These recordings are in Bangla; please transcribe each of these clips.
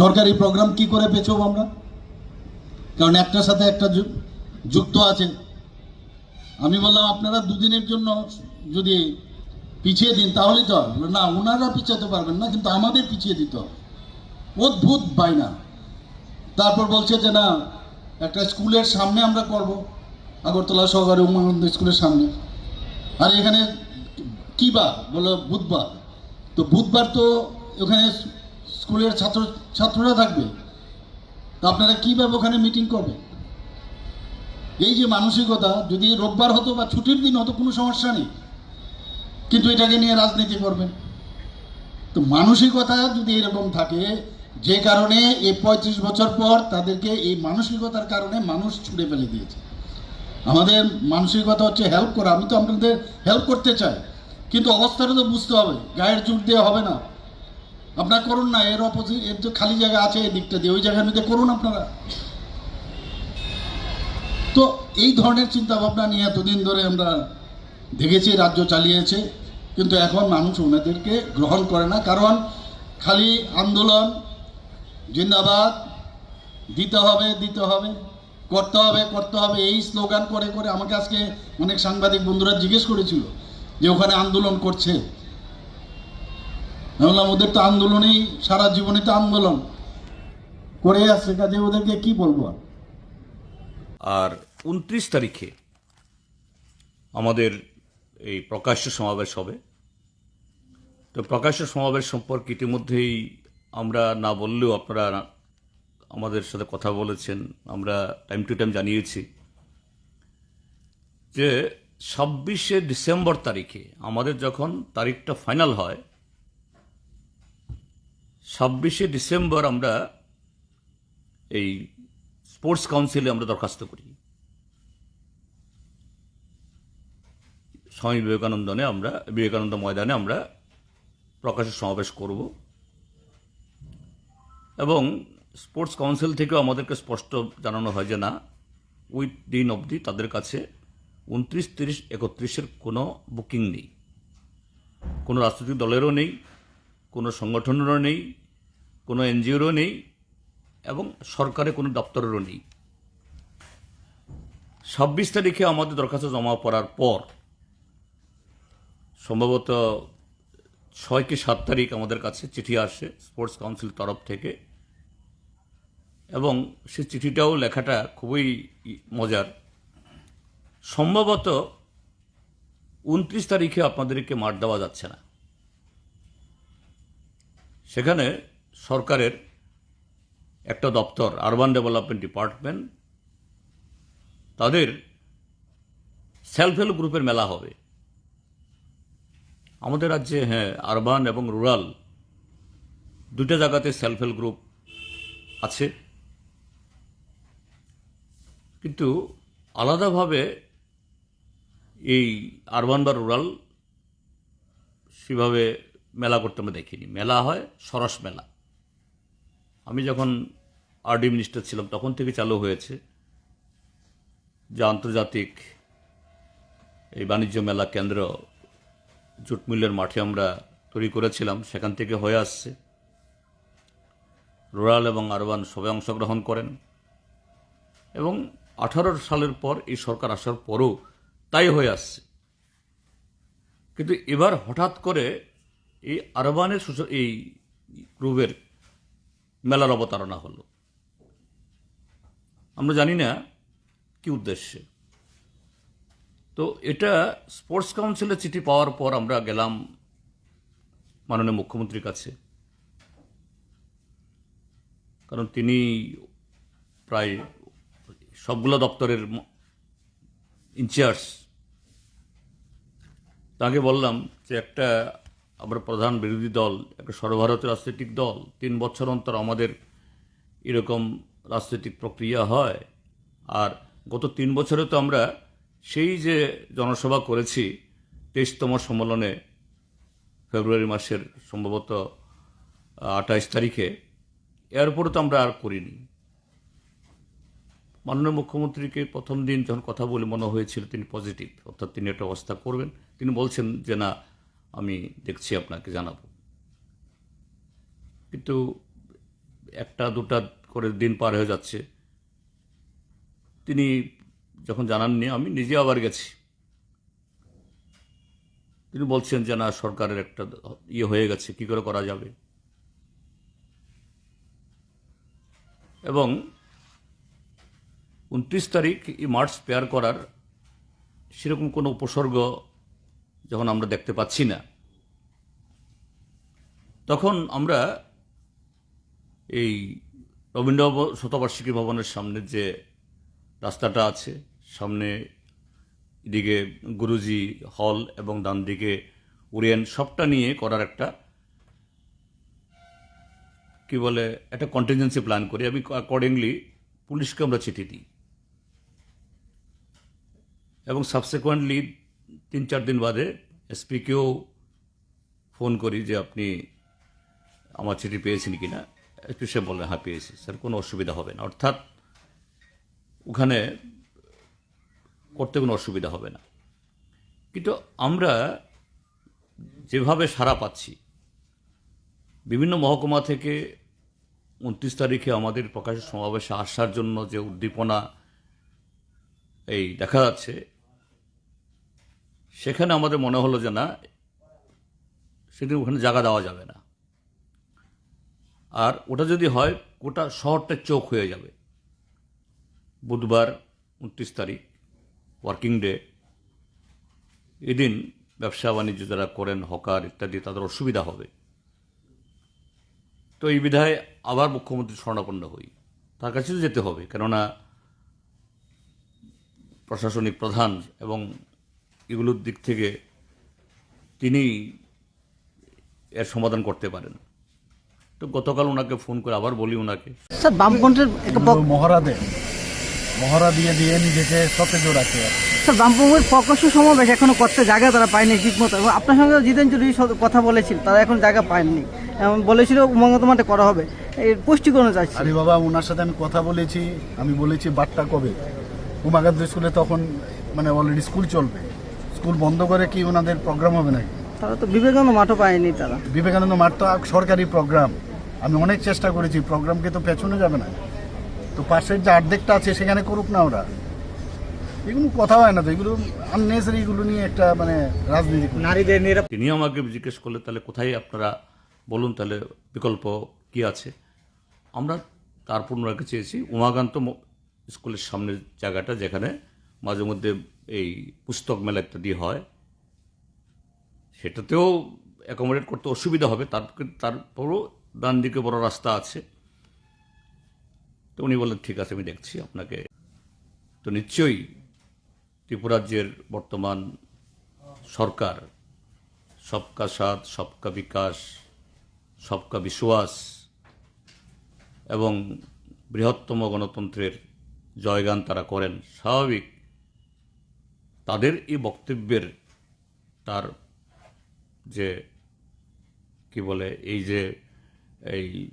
সরকারি প্রোগ্রাম কি করে পেছব আমরা? কারণ একটার সাথে একটা যুক্ত আছে আমি বললাম, আপনারা দুদিনের জন্য যদি পিছিয়ে দিন তাহলেই তো। না ওনারা পিছাতে পারবেন না, কিন্তু আমাদের পিছিয়ে দিতে অদ্ভুত বায়না। তারপর বলছে যে, না, একটা স্কুলের সামনে আমরা করব, আগরতলা সহকারী উমানন্দ স্কুলের সামনে। আর, এখানে কী বার? বলো বুধবার। তো বুধবার তো ওখানে স্কুলের ছাত্র ছাত্ররা থাকবে। তো আপনারা কীভাবে ওখানে মিটিং করবে? এই যে মানসিকতা, যদি রোববার হতো বা ছুটির দিন হতো, কোনো সমস্যা নেই। কিন্তু এটাকে নিয়ে রাজনীতি করবেন। তো মানসিকতা যদি এরকম থাকে, যে কারণে এই পঁয়ত্রিশ বছর পর তাদেরকে এই মানসিকতার কারণে মানুষ ছুড়ে ফেলে দিয়েছে। আমাদের মানসিকতা হচ্ছে হেল্প করা। আমি তো আপনাদের হেল্প করতে চাই। কিন্তু অবস্থাটা তো বুঝতে হবে। গায়ের জোর দেওয়া হবে না। আপনারা করুন না, এর অপোজিট এর তো খালি জায়গা আছে এই দিকটা দিয়ে, ওই জায়গার মধ্যে করুন আপনারা। তো এই ধরনের চিন্তা ভাবনা নিয়ে এতদিন ধরে আমরা দেখেছি, রাজ্য চালিয়েছে, কিন্তু এখন মানুষ ওনাদেরকে গ্রহণ করে না, কারণ খালি আন্দোলন, জিন্দাবাদ, দিতে হবে দিতে হবে, করতে হবে করতে হবে, এই স্লোগান করে করে আমাকে আজকে অনেক সাংবাদিক বন্ধুরা জিজ্ঞেস করেছিল যে ওখানে আন্দোলন করছে। আমি ওদের তো আন্দোলনেই সারা জীবনে তো আন্দোলন করে আসছে, কাজে ওদেরকে কি বলব? আর উনত্রিশ তারিখে আমাদের এই প্রকাশ্য সমাবেশ হবে তো প্রকাশ্য সমাবেশ সম্পর্কে ইতিমধ্যেই আমরা না বললেও আপনারা আমাদের সাথে কথা বলেছেন, আমরা টাইম টু টাইম জানিয়েছি যে ছাব্বিশে ডিসেম্বর তারিখে আমাদের যখন তারিখটা ফাইনাল হয় ছাব্বিশে ডিসেম্বর আমরা এই স্পোর্টস কাউন্সিলে আমরা দরখাস্ত করি। স্বামী বিবেকানন্দনে আমরা, বিবেকানন্দ ময়দানে আমরা প্রকাশের সমাবেশ করব। এবং স্পোর্টস কাউন্সিল থেকেও আমাদেরকে স্পষ্ট জানানো হয় যে না ওই দিন অবধি তাদের কাছে উনত্রিশ, তিরিশ, একত্রিশের কোনো বুকিং নেই। কোনো রাজনৈতিক দলেরও নেই, কোনো সংগঠনেরও নেই কোনো এনজিওরও নেই এবং সরকারের কোনো দপ্তরেরও নেই। ছাব্বিশ তারিখে আমাদের দরখাস্ত জমা পড়ার পর সম্ভবত ছয় কি সাত তারিখ আমাদের কাছে চিঠি আসে স্পোর্টস কাউন্সিল তরফ থেকে এবং সে চিঠিটাও লেখাটা খুবই মজার। সম্ভবত উনত্রিশ তারিখে আপনাদেরকে মাঠ দেওয়া যাচ্ছে না। সেখানে সরকারের একটা দপ্তর আরবান ডেভেলপমেন্ট ডিপার্টমেন্ট তাদের সেলফ হেল্প গ্রুপের মেলা হবে। আমাদের রাজ্যে হ্যাঁ আরবান এবং রুরাল দুটো জায়গাতে সেলফ হেল্প গ্রুপ আছে। কিন্তু আলাদাভাবে এই আরবান বা রুরাল সেভাবে মেলা করতে আমরা দেখিনি। মেলা হয় সরস মেলা। আমি যখন আরডি মিনিস্টার ছিলাম, তখন থেকে চালু হয়েছে যে আন্তর্জাতিক এই বাণিজ্য মেলা কেন্দ্র জুট মাঠে আমরা তৈরি করেছিলাম। সেখান থেকে হয়ে আসছে। রুরাল এবং আরবান সবাই অংশগ্রহণ করেন এবং আঠারো সালের পর এই সরকার আসার পরও তাই হয়ে আসছে। কিন্তু এবার হঠাৎ করে এই আরবানের এই গ্রুপের মেলার অবতারণা হলো। আমরা জানি না কি উদ্দেশ্যে। তো এটা স্পোর্টস কাউন্সিলের চিঠি পাওয়ার পর আমরা গেলাম মাননীয় মুখ্যমন্ত্রীর কাছে। কারণ তিনি প্রায় সবগুলো দপ্তরের ইনচার্জ তাকে বললাম যে একটা আমরা প্রধান বিরোধী দল, একটা সর্বভারতীয় রাজনৈতিক দল, তিন বছর অন্তর আমাদের এরকম রাজনৈতিক প্রক্রিয়া হয়। আর গত তিন বছরে তো আমরা সেই যে জনসভা করেছি, তেইশতম সম্মেলনে ফেব্রুয়ারি মাসের সম্ভবত আঠাইশ তারিখে এরপরে তো আমরা আর করিনি। মাননীয় মুখ্যমন্ত্রীকে প্রথম দিন যখন কথা বলে মনে হয়েছিল তিনি পজিটিভ, অর্থাৎ তিনি একটা অবস্থা করবেন। তিনি বলছেন যে না আমি দেখছি, আপনাকে জানাব। কিন্তু একটা, দুটা করে দিন পার হয়ে যাচ্ছে। তিনি যখন জানাননি, আমি নিজে আবার গেছি। তিনি বলছেন যে, না, সরকারের একটা ইয়ে হয়ে গেছে, কি করে করা যাবে? এবং উনত্রিশ তারিখ, এই মার্চ পেয়ার করার সেরকম কোনো উপসর্গ যখন আমরা দেখতে পাচ্ছি না, তখন আমরা এই রবীন্দ্র শতবার্ষিকী ভবনের সামনে যে রাস্তাটা আছে, সামনে এদিকে গুরুজি হল এবং ডান দিকে উড়িয়ান, সবটা নিয়ে করার একটা কি বলে, একটা কন্টিনজেন্সি প্ল্যান করি। আমি অ্যাকর্ডিংলি পুলিশকে আমরা চিঠি দিই এবং সাবসিকুয়েন্টলি তিন চার দিন বাদে এসপিকেও ফোন করি যে আপনি আমার চিঠি পেয়েছেন কি না একটু সে বললেন হ্যাঁ পেয়েছি। স্যার, কোনো অসুবিধা হবে না। অর্থাৎ ওখানে করতে কোনো অসুবিধা হবে না। কিন্তু আমরা যেভাবে সারা পাচ্ছি, বিভিন্ন মহকুমা থেকে উনত্রিশ তারিখে আমাদের প্রকাশের সমাবেশে আসার জন্য যে উদ্দীপনা, এই দেখা যাচ্ছে সেখানে আমাদের মনে হলো যে না সেদিন ওখানে জায়গা দেওয়া যাবে না। আর ওটা যদি হয়, গোটা শহরটা চোখ হয়ে যাবে। বুধবার উনত্রিশ তারিখ, ওয়ার্কিং ডে। এদিন ব্যবসা বাণিজ্য যারা করেন, হকার ইত্যাদি, তাদের অসুবিধা হবে। তো এই বিধায় আবার মুখ্যমন্ত্রী স্বর্ণাপন্ন হই। তার কাছে যেতে হবে। কেননা প্রশাসনিক প্রধান এবং এগুলোর দিক থেকে তিনি এর সমাধান করতে পারেন। তো গতকাল ওনাকে ফোন করে আবার বলি ওনাকে। স্যার পক- মহড়া দেন মহড়া দিয়ে দিয়ে নিজেকে সতেজ রাখে। স্যার বামফ্রন্টের প্রকাশ্য সমাবেশ এখনও করতে জায়গা তারা পায়নি ঠিক মতো। আপনার সঙ্গে জিতেন চৌধুরী কথা বলেছিল তারা এখন জায়গা পায়নি। বলেছিল উমঙ্গত মাঠে করা হবে। এর পুষ্টিকরণ চাইছি। আরে বাবা ওনার সাথে আমি কথা বলেছি আমি বলেছি বারটা কবে? উমাকান্ত স্কুলে তখন মানে অলরেডি স্কুল চলবে। স্কুল বন্ধ করে কি ওনাদের প্রোগ্রাম হবে নাকি? তারা তো বিবেকানন্দ মাঠও পায়নি তারা। বিবেকানন্দ মাঠ তো সরকারি প্রোগ্রাম আমি অনেক চেষ্টা করেছি প্রোগ্রামকে তো পেছনে যাবে না। তো পাশের যে অর্ধেকটা আছে সেখানে করুক না ওরা। এগুলো কথা হয় না তো এগুলো আননেসারি এগুলো নিয়ে একটা মানে রাজনীতি নারীদের নিরাপ তিনি আমাকে জিজ্ঞেস করলে তাহলে কোথায় আপনারা বলুন তাহলে বিকল্প কি আছে? আমরা তারপর ওনাকে চেয়েছি উমাকান্ত স্কুলের সামনের জায়গাটা যেখানে মাঝে মধ্যে এই পুস্তক মেলা ইত্যাদি হয়। সেটাতেও অ্যাকোমোডেট করতে অসুবিধা হবে। তার তারপরও ডান দিকে বড় রাস্তা আছে। তো উনি বললেন, ঠিক আছে, আমি দেখছি আপনাকে। তো নিশ্চয়ই ত্রিপুরাজ্যের বর্তমান সরকার, সবকা সাথ, সবকা বিকাশ, সবকা বিশ্বাস এবং বৃহত্তম গণতন্ত্রের জয়গান তারা করেন, স্বাভাবিক তাদের এই বক্তব্যের তার যে, কি বলে, এই যে, এই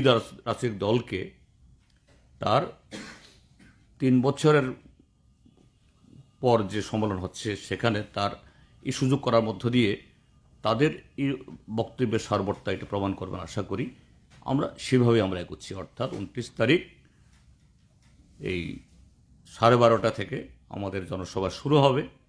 রাজ- রাজনৈতিক দলকে তার তিন বছরের পর যে সম্মেলন হচ্ছে, সেখানে তার এই সুযোগ করার মধ্য দিয়ে তাদের এই বক্তব্যের সারবর্তা এটা প্রমাণ করবেন আশা করি। আমরা সেভাবে আমরা এগোচ্ছি। অর্থাৎ উনত্রিশ তারিখ এই সাড়ে বারোটা থেকে আমাদের জনসভা শুরু হবে।